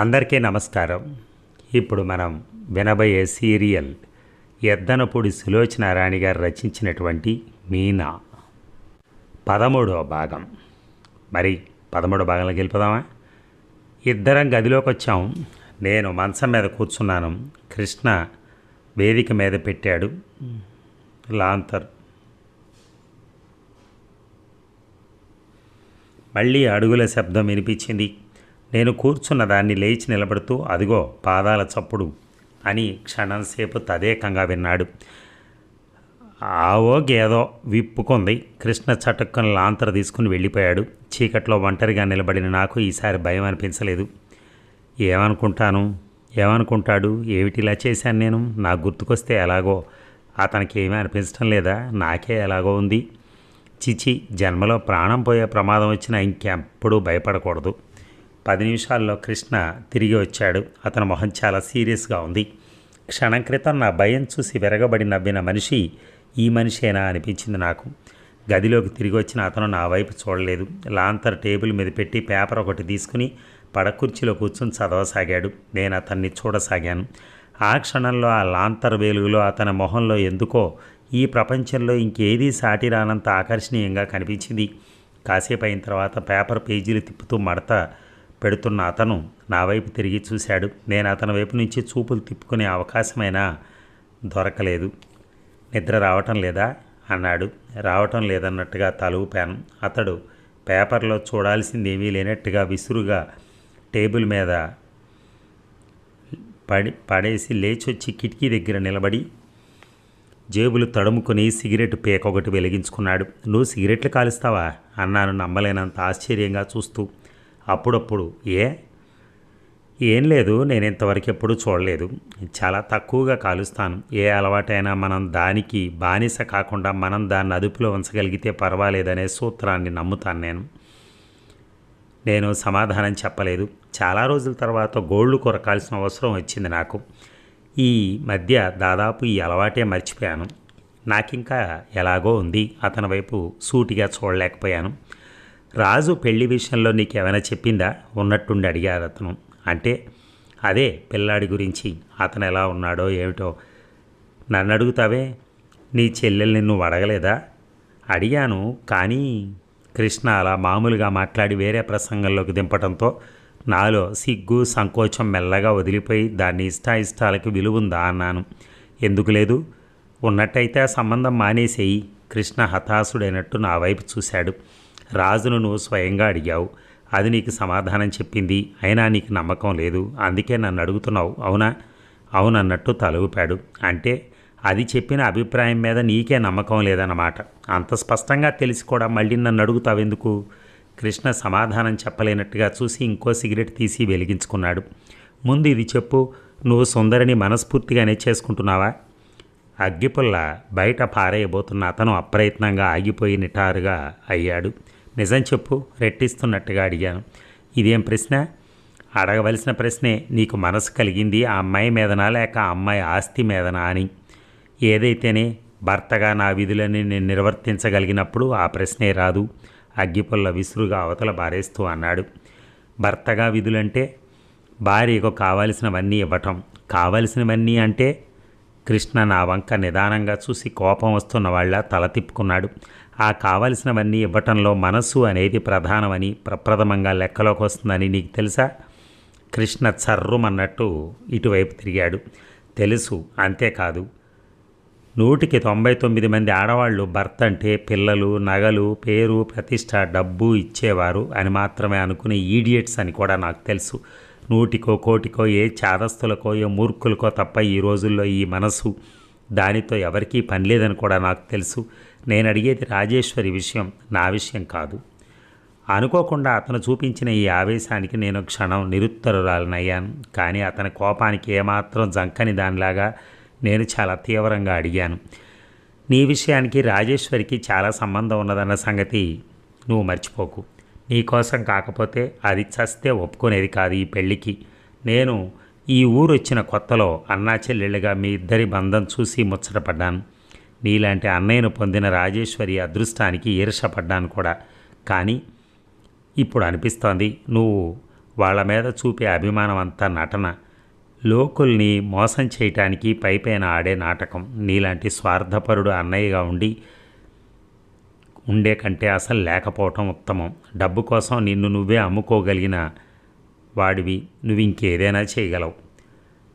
అందరికీ నమస్కారం. ఇప్పుడు మనం వినబోయే సీరియల్ ఎద్దనపూడి సులోచన రాణి గారు రచించినటువంటి మీనా. పదమూడవ భాగం. మరి పదమూడవ భాగంలోకి వెళ్ళిపోదామా? ఇద్దరం గదిలోకి వచ్చాం. నేను మంచం మీద కూర్చున్నాను. కృష్ణ వేదిక మీద పెట్టాడు. లాంతర్. మళ్ళీ అడుగుల శబ్దం వినిపించింది. నేను కూర్చున్న దాన్ని లేచి నిలబడుతూ అదిగో పాదాల చప్పుడు అని క్షణంసేపు తదేకంగా విన్నాడు. ఆవో గేదో విప్పుకుంది. కృష్ణ చటుక్కను లాంతర తీసుకుని వెళ్ళిపోయాడు. చీకట్లో ఒంటరిగా నిలబడిన నాకు ఈసారి భయం అనిపించలేదు. ఏమనుకుంటాను? ఏమనుకుంటాడు? ఏమిటిలా చేశాను నేను? నాకు గుర్తుకొస్తే ఎలాగో? అతనికి ఏమీ అనిపించడం లేదా? నాకే ఎలాగో ఉంది. చిచి జన్మలో ప్రాణం పోయే ప్రమాదం వచ్చినా ఇంకెప్పుడు భయపడకూడదు. పది నిమిషాల్లో కృష్ణ తిరిగి వచ్చాడు. అతని మొహం చాలా సీరియస్గా ఉంది. క్షణం క్రితం నా భయం చూసి విరగబడి నవ్విన మనిషి ఈ మనిషేనా అనిపించింది నాకు. గదిలోకి తిరిగి వచ్చిన అతను నా వైపు చూడలేదు. లాంతర్ టేబుల్ మీద పెట్టి పేపర్ ఒకటి తీసుకుని పడకుర్చీలో కూర్చుని చదవసాగాడు. నేను అతన్ని చూడసాగాను. ఆ క్షణంలో ఆ లాంతర్ వేలుగులో అతని మొహంలో ఎందుకో ఈ ప్రపంచంలో ఇంకేదీ సాటి రానంత ఆకర్షణీయంగా కనిపించింది. కాసేపు అయిన తర్వాత పేపర్ పేజీలు తిప్పుతూ మడత పెడుతున్న అతను నా వైపు తిరిగి చూశాడు. నేను అతని వైపు నుంచి చూపులు తిప్పుకునే అవకాశమైనా దొరకలేదు. నిద్ర రావటం లేదా? అన్నాడు. రావటం లేదన్నట్టుగా తల అతడు పేపర్లో చూడాల్సింది ఏమీ లేనట్టుగా విసురుగా టేబుల్ మీద పడి పడేసి లేచొచ్చి కిటికీ దగ్గర నిలబడి జేబులు తడుముకొని సిగరెట్ పేక ఒకటి వెలిగించుకున్నాడు. నువ్వు సిగరెట్లు కాలుస్తావా? అన్నాను నమ్మలేనంత ఆశ్చర్యంగా చూస్తూ. అప్పుడప్పుడు. ఏ? ఏం లేదు నేను ఇంతవరకు ఎప్పుడూ చూడలేదు. చాలా తక్కువగా కాలుస్తాను. ఏ అలవాటైనా మనం దానికి బానిస కాకుండా మనం దాన్ని అదుపులో ఉంచగలిగితే పర్వాలేదనే సూత్రాన్ని నమ్ముతాను నేను. నేను సమాధానం చెప్పలేదు. చాలా రోజుల తర్వాత గోళ్ళు కొరకాల్సిన అవసరం వచ్చింది నాకు. ఈ మధ్య దాదాపు ఈ అలవాటే మర్చిపోయాను. నాకింకా ఎలాగో ఉంది. అతని వైపు సూటిగా చూడలేకపోయాను. రాజు పెళ్ళి విషయంలో నీకు ఏమైనా చెప్పిందా? ఉన్నట్టుండి అడిగారు అతను. అంటే అదే పిల్లాడి గురించి. అతను ఎలా ఉన్నాడో ఏమిటో. నన్ను అడుగుతావే? నీ చెల్లెల్ని నువ్వు అడగలేదా? అడిగాను కానీ కృష్ణ అలా మామూలుగా మాట్లాడి వేరే ప్రసంగంలోకి దింపడంతో నాలో సిగ్గు సంకోచం మెల్లగా వదిలిపోయి దాన్ని ఇష్టాయిష్టాలకి విలువుందా అన్నాను. ఎందుకు లేదు? ఉన్నట్టయితే ఆ సంబంధం మానేసేయి. కృష్ణ హతాశుడైనట్టు నా వైపు చూశాడు. రాజును నువ్వు స్వయంగా అడిగావు. అది నీకు సమాధానం చెప్పింది. అయినా నీకు నమ్మకం లేదు. అందుకే నన్ను అడుగుతున్నావు. అవునా? అవునన్నట్టు తలూపాడు. అంటే అది చెప్పిన అభిప్రాయం మీద నీకే నమ్మకం లేదన్నమాట. అంత స్పష్టంగా తెలిసి కూడా మళ్ళీ నన్ను అడుగుతావెందుకు కృష్ణ సమాధానం చెప్పలేనట్టుగా చూసి ఇంకో సిగరెట్ తీసి వెలిగించుకున్నాడు. ముందు ఇది చెప్పు. నువ్వు సుందరిని మనస్ఫూర్తిగానే చేసుకుంటున్నావా? అగ్గిపుల్ల బయట పారేయబోతున్న అతను అప్రయత్నంగా ఆగిపోయి నిటారుగా అయ్యాడు. నిజం చెప్పు రెట్టిస్తున్నట్టుగా అడిగాను. ఇదేం ప్రశ్న? అడగవలసిన ప్రశ్నే. నీకు మనసు కలిగింది ఆ అమ్మాయి మీదనా లేక ఆ అమ్మాయి ఆస్తి మీదనా అని. ఏదైతేనే భర్తగా నా విధులని నేను నిర్వర్తించగలిగినప్పుడు ఆ ప్రశ్నే రాదు. అగ్గిపుల్ల విసురుగా అవతల బారేస్తూ అన్నాడు. భర్తగా విధులంటే భార్యకు కావలసినవన్నీ ఇవ్వటం. కావలసినవన్నీ అంటే కృష్ణ నా వంక నిదానంగా చూసి కోపం వస్తున్న వాళ్ళ తల తిప్పుకున్నాడు. ఆ కావలసినవన్నీ ఇవ్వటంలో మనస్సు అనేది ప్రధానమని ప్రప్రథమంగా లెక్కలోకి వస్తుందని నీకు తెలుసా? కృష్ణ చర్రుమన్నట్టు ఇటువైపు తిరిగాడు. తెలుసు అంతేకాదు. నూటికి తొంభై తొమ్మిది మంది ఆడవాళ్ళు భర్త అంటే పిల్లలు నగలు పేరు ప్రతిష్ట డబ్బు ఇచ్చేవారు అని మాత్రమే అనుకునే ఈడియట్స్ అని కూడా నాకు తెలుసు. నూటికో కోటికో ఏ చాదస్తులకో ఏ మూర్ఖులకో తప్ప ఈ రోజుల్లో ఈ మనసు దానితో ఎవరికీ పని లేదని కూడా నాకు తెలుసు. నేను అడిగేది రాజేశ్వరి విషయం నా విషయం కాదు. అనుకోకుండా అతను చూపించిన ఈ ఆవేశానికి నేను క్షణం నిరుత్తరురాలనయ్యాను. కానీ అతని కోపానికి ఏమాత్రం జంకని దానిలాగా నేను చాలా తీవ్రంగా అడిగాను. నీ విషయానికి రాజేశ్వరికి చాలా సంబంధం ఉన్నదన్న సంగతి నువ్వు మర్చిపోకు. నీకోసం కాకపోతే అది చస్తే ఒప్పుకునేది కాదు ఈ పెళ్ళికి. నేను ఈ ఊరు వచ్చిన కొత్తలో అన్నా చెల్లెళ్ళుగా మీ ఇద్దరి బంధం చూసి ముచ్చటపడ్డాను. నీలాంటి అన్నయ్యను పొందిన రాజేశ్వరి అదృష్టానికి ఈర్షపడ్డాను కూడా. కానీ ఇప్పుడు అనిపిస్తోంది నువ్వు వాళ్ళ మీద చూపే అభిమానం అంతా నటన. లోకుల్ని మోసం చేయటానికి పైపైన ఆడే నాటకం. నీలాంటి స్వార్థపరుడు అన్నయ్యగా ఉండి ఉండే కంటే అసలు లేకపోవటం ఉత్తమం. డబ్బు కోసం నిన్ను నువ్వే అమ్ముకోగలిగిన వాడివి నువ్వు ఇంకేదైనా చేయగలవు.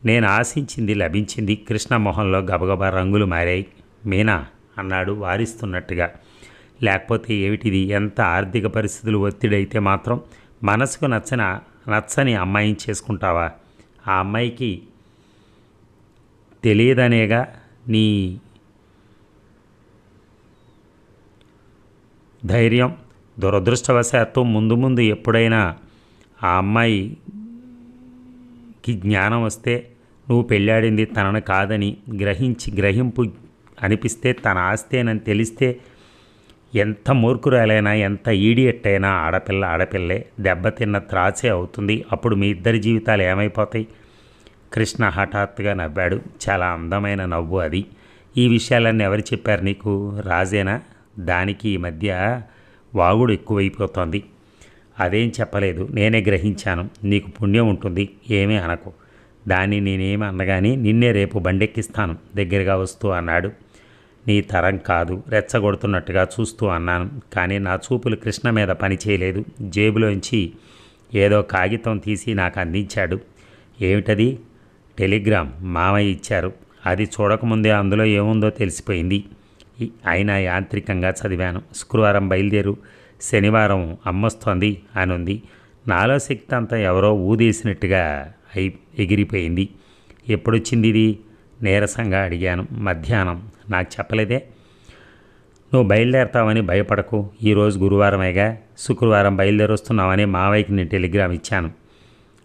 నేను ఆశించింది లభించింది కృష్ణ మొహంలో గబగబా రంగులు మారాయి. మీనా? అన్నాడు వారిస్తున్నట్టుగా. లేకపోతే ఏమిటిది? ఎంత ఆర్థిక పరిస్థితులు ఒత్తిడైతే మాత్రం మనసుకు నచ్చిన నచ్చని అమ్మాయిని చేసుకుంటావా? ఆ అమ్మాయికి తెలియదనేగా నీ ధైర్యం దురదృష్టవశాత్తు ముందు ముందు ఎప్పుడైనా ఆ అమ్మాయికి జ్ఞానం వస్తే నువ్వు పెళ్ళాడింది తనను కాదని గ్రహించి గ్రహింపు అనిపిస్తే తన ఆస్తేనని తెలిస్తే ఎంత మూర్ఖురాలైనా ఎంత ఈడియట్ అయినా ఆడపిల్ల ఆడపిల్లే దెబ్బతిన్న త్రాసే అవుతుంది. అప్పుడు మీ ఇద్దరి జీవితాలు ఏమైపోతాయి? కృష్ణ హఠాత్తుగా నవ్వాడు. చాలా అందమైన నవ్వు అది. ఈ విషయాలన్నీ ఎవరు చెప్పారు నీకు? రాజేనా? దానికి ఈ మధ్య వాగుడు ఎక్కువైపోతోంది. అదేం చెప్పలేదు. నేనే గ్రహించాను. నీకు పుణ్యం ఉంటుంది. ఏమీ అనకు. దాన్ని నేనేమి అనగాని నిన్నే రేపు బండెక్కిస్తాను. దగ్గరగా వస్తూ అన్నాడు. నీ తరం కాదు రెచ్చగొడుతున్నట్టుగా చూస్తూ అన్నాను. కానీ నా చూపులు కృష్ణ మీద పని చేయలేదు. జేబులోంచి ఏదో కాగితం తీసి నాకు అందించాడు. ఏమిటది? టెలిగ్రామ్ మామయ్య ఇచ్చారు. అది చూడకముందే అందులో ఏముందో తెలిసిపోయింది. అయినా యాంత్రికంగా చదివాను. శుక్రవారం బయలుదేరు. శనివారం అమ్మొస్తోంది అని ఉంది నాలో శక్తి అంతా ఎవరో ఊదేసినట్టుగా అయి ఎగిరిపోయింది. ఎప్పుడొచ్చింది ఇది? నీరసంగా అడిగాను. మధ్యాహ్నం. నాకు చెప్పలేదే. నువ్వు బయలుదేరతావని భయపడకు. ఈరోజు గురువారమేగా. శుక్రవారం బయలుదేరొస్తున్నావని మావయ్యకి నేను టెలిగ్రామ్ ఇచ్చాను.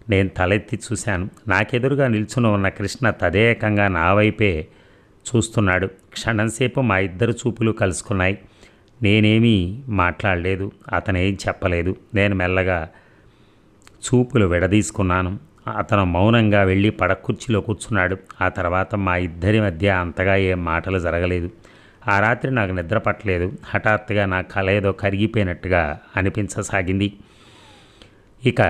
నేను తలెత్తి చూశాను. నాకెదురుగా నిల్చుని ఉన్న కృష్ణ తదేకంగా నా వైపే చూస్తున్నాడు. క్షణంసేపు మా ఇద్దరు చూపులు కలుసుకున్నాయి. నేనేమీ మాట్లాడలేదు. అతనేం చెప్పలేదు. నేను మెల్లగా చూపులు విడదీసుకున్నాను. అతను మౌనంగా వెళ్ళి పడకుర్చీలో కూర్చున్నాడు. ఆ తర్వాత మా ఇద్దరి మధ్య అంతగా ఏం మాటలు జరగలేదు. ఆ రాత్రి నాకు నిద్ర పట్టలేదు. హఠాత్తుగా నా కళ ఏదో కరిగిపోయినట్టుగా అనిపించసాగింది. ఇక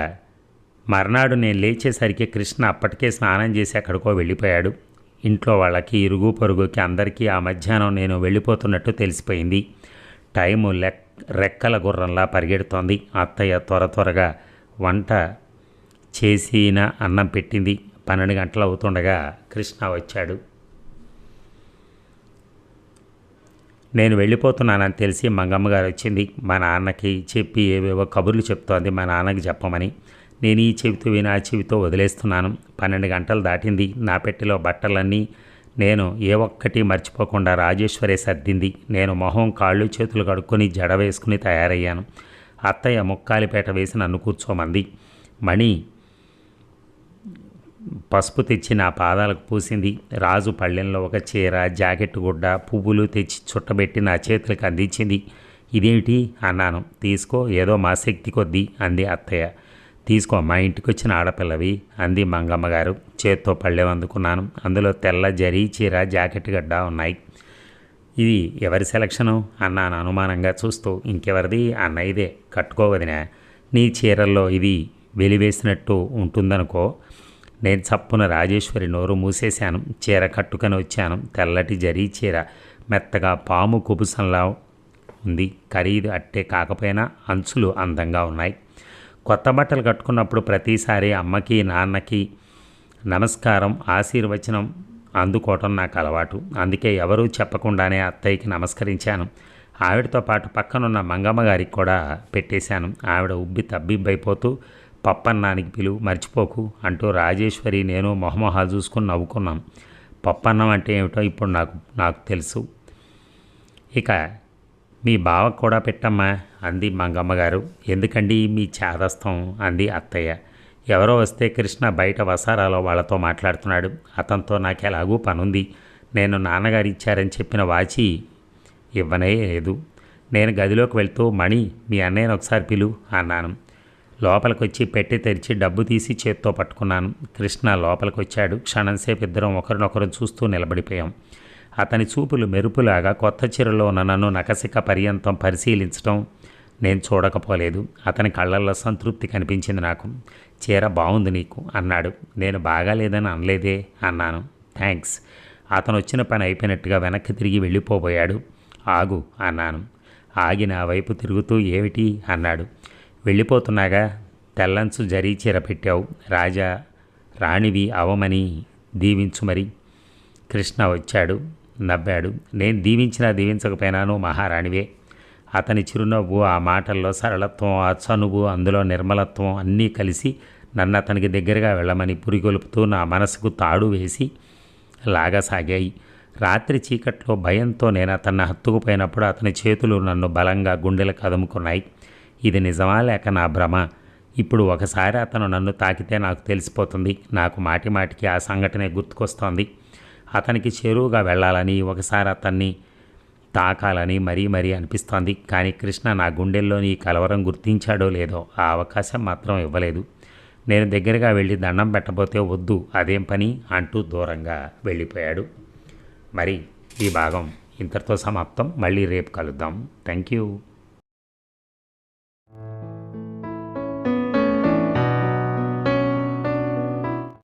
మర్నాడు నేను లేచేసరికి కృష్ణ అప్పటికే స్నానం చేసి ఎక్కడికో వెళ్ళిపోయాడు. ఇంట్లో వాళ్ళకి ఇరుగు పొరుగుకి అందరికీ ఆ మధ్యాహ్నం నేను వెళ్ళిపోతున్నట్టు తెలిసిపోయింది. టైము లెక్ రెక్కల గుర్రంలా పరిగెడుతోంది. అత్తయ్య త్వర త్వరగా వంట చేసిన అన్నం పెట్టింది. పన్నెండు గంటలు అవుతుండగా కృష్ణ వచ్చాడు. నేను వెళ్ళిపోతున్నానని తెలిసి మంగమ్మ గారు వచ్చింది. మా నాన్నకి చెప్పి ఏవేవో కబుర్లు చెప్తోంది. మా నాన్నకి చెప్పమని నేను ఈ చెవితో విని ఆ చెవితో వదిలేస్తున్నాను. పన్నెండు గంటలు దాటింది. నా పెట్టెలో బట్టలన్నీ నేను ఏ ఒక్కటి మర్చిపోకుండా రాజేశ్వరే సర్దింది. నేను మొహం కాళ్ళు చేతులు కడుక్కొని జడ వేసుకుని తయారయ్యాను. అత్తయ్య ముక్కాలిపేట వేసి నన్ను కూర్చోమంది. మణి పసుపు తెచ్చి నా పాదాలకు పూసింది. రాజు పళ్ళెంలో ఒక చీర జాకెట్ గుడ్డ పువ్వులు తెచ్చి చుట్టబెట్టి నా చేతులకు అందించింది. ఇదేమిటి? అన్నాను. తీసుకో ఏదో మా శక్తి కొద్దీ అంది అత్తయ్య. తీసుకో మా ఇంటికి వచ్చిన ఆడపిల్లవి అంది మంగమ్మ గారు. చేత్తో పళ్ళెం అందుకున్నాను. అందులో తెల్ల జరీ చీర జాకెట్ గడ్డ ఉన్నాయి. ఇది ఎవరి సెలక్షను? అన్నాను అనుమానంగా చూస్తూ. ఇంకెవరిది? అన్నయ్యదే కట్టుకోవదినా. నీ చీరల్లో ఇది వెలివేసినట్టు ఉంటుందనుకో నేను చప్పున రాజేశ్వరి నోరు మూసేశాను. చీర కట్టుకొని వచ్చాను. తెల్లటి జరీ చీర మెత్తగా పాము కుబుసంలా ఉంది. ఖరీదు అట్టే కాకపోయినా అంచులు అందంగా ఉన్నాయి. కొత్త బట్టలు కట్టుకున్నప్పుడు ప్రతిసారి అమ్మకి నాన్నకి నమస్కారం ఆశీర్వచనం అందుకోవటం నాకు అలవాటు. అందుకే ఎవరూ చెప్పకుండానే అత్తయ్యకి నమస్కరించాను. ఆవిడతో పాటు పక్కనున్న మంగమ్మ గారికి కూడా పెట్టేశాను. ఆవిడ ఉబ్బి తబ్బిబ్బైపోతూ పప్పన్నానికి పిలువు మర్చిపోకు అంటూ రాజేశ్వరి నేను మొహమొహాలు చూసుకుని నవ్వుకున్నాం. పప్పన్నం అంటే ఏమిటో ఇప్పుడు నాకు నాకు తెలుసు. ఇక మీ బావకు కూడా పెట్టమ్మా అంది మంగమ్మ గారు. ఎందుకండి మీ చేదస్తం? అంది అత్తయ్య. ఎవరో వస్తే కృష్ణ బయట వసారాలో వాళ్ళతో మాట్లాడుతున్నాడు. అతనితో నాకు ఎలాగూ పనుంది. నేను నాన్నగారు ఇచ్చారని చెప్పిన వాచి ఇవ్వనే లేదు. నేను గదిలోకి వెళ్తూ మణి మీ అన్నయ్యను ఒకసారి పిలు అన్నాను. లోపలికి వచ్చి పెట్టి తెరిచి డబ్బు తీసి చేత్తో పట్టుకున్నాను. కృష్ణ లోపలికి వచ్చాడు క్షణంసేపు ఇద్దరం ఒకరినొకరు చూస్తూ నిలబడిపోయాం. అతని చూపులు మెరుపులాగా కొత్త చీరలో ఉన్న నన్ను నకసిక పర్యంతం పరిశీలించటం నేను చూడకపోలేదు. అతని కళ్ళల్లో సంతృప్తి కనిపించింది నాకు. చీర బాగుంది నీకు అన్నాడు. నేను బాగాలేదని అనలేదే అన్నాను. థ్యాంక్స్. అతను వచ్చిన పని అయిపోయినట్టుగా వెనక్కి తిరిగి వెళ్ళిపోబోయాడు. ఆగు అన్నాను. ఆగి నా వైపు తిరుగుతూ ఏమిటి అన్నాడు. వెళ్ళిపోతున్నాగా. తెల్లంచు జరీ చీర పెట్టావు. రాజా రాణివి అవమని దీవించు మరి. కృష్ణ వచ్చాడు నవ్వాడు. నేను దీవించినా దీవించకపోయినాను మహారాణివే. అతని చిరునవ్వు ఆ మాటల్లో సరళత్వం ఆ చనువు అందులో నిర్మలత్వం అన్నీ కలిసి నన్ను అతనికి దగ్గరగా వెళ్ళమని పురిగొలుపుతూ నా మనసుకు తాడు వేసి లాగసాగాయి. రాత్రి చీకట్లో భయంతో నేను అతన్ని హత్తుకుపోయినప్పుడు అతని చేతులు నన్ను బలంగా గుండెలకు కదుముకున్నాయి ఇది నిజమా లేక నా భ్రమ? ఇప్పుడు ఒకసారి అతను నన్ను తాకితే నాకు తెలిసిపోతుంది. నాకు మాటి మాటికి ఆ సంఘటనే గుర్తుకొస్తోంది. అతనికి చేరువుగా వెళ్ళాలని ఒకసారి అతన్ని తాకాలని మరీ మరీ అనిపిస్తోంది. కానీ కృష్ణ నా గుండెల్లోని ఈ కలవరం గుర్తించాడో లేదో ఆ అవకాశం మాత్రం ఇవ్వలేదు. నేను దగ్గరగా వెళ్ళి దండం పెట్టబోతే వద్దు అదేం పని? అంటూ దూరంగా వెళ్ళిపోయాడు. మరి ఈ భాగం ఇంతటితో సమాప్తం. మళ్ళీ రేపు కలుద్దాం. Thank you